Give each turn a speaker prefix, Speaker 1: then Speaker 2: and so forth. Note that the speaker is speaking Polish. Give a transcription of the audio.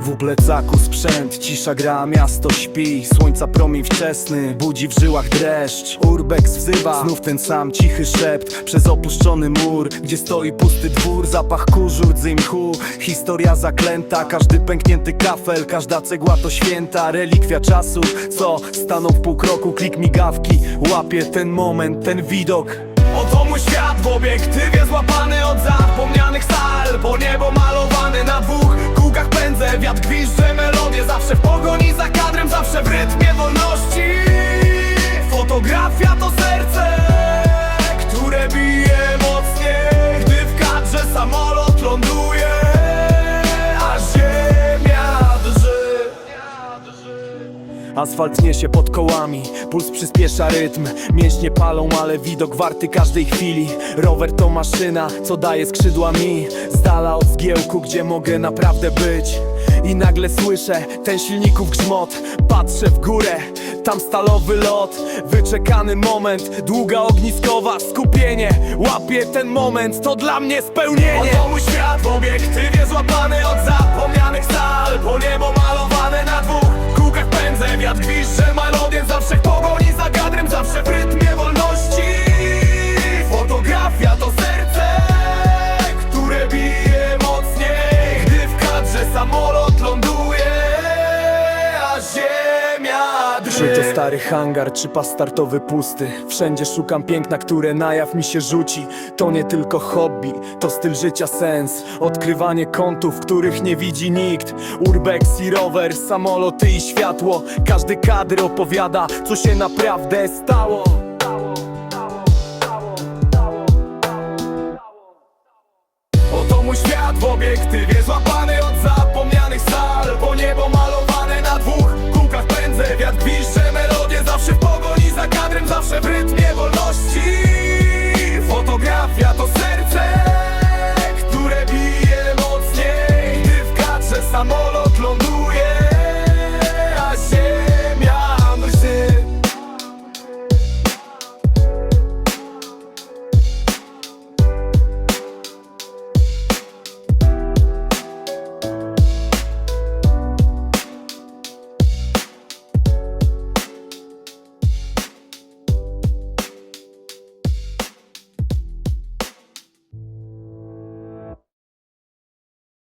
Speaker 1: W plecaku sprzęt, cisza gra, miasto śpi. Słońca promień wczesny, budzi w żyłach dreszcz. Urbex wzywa, znów ten sam cichy szept. Przez opuszczony mur, gdzie stoi pusty dwór. Zapach kurzu, rdzy i mchu, historia zaklęta Każdy pęknięty kafel, każda cegła to święta. Relikwia czasu, co stanął w pół kroku Klik migawki, łapie ten moment, ten widok. Oto mój świat w obiektywie złapany od zapomnianych sal? Po niebo Asfalt niesie pod kołami, puls przyspiesza rytm. Mięśnie palą, ale widok warty każdej chwili. Rower to maszyna, co daje skrzydła mi. Z dala od zgiełku, gdzie mogę naprawdę być. I nagle słyszę ten silników grzmot. Patrzę w górę, tam stalowy lot. Wyczekany moment, długa ogniskowa Skupienie, łapię ten moment To dla mnie spełnienie. Oto mój świat w obiektywie złapany od zapomnianych sal. Po niebo malowane Czy to stary hangar, czy pas startowy pusty? Wszędzie szukam piękna, które na jaw mi się rzuci. To nie tylko hobby, to styl życia sens. Odkrywanie kątów, których nie widzi nikt. Urbex i rower, samoloty i światło. Każdy kadr opowiada, co się naprawdę stało. Oto mój świat w obiektywie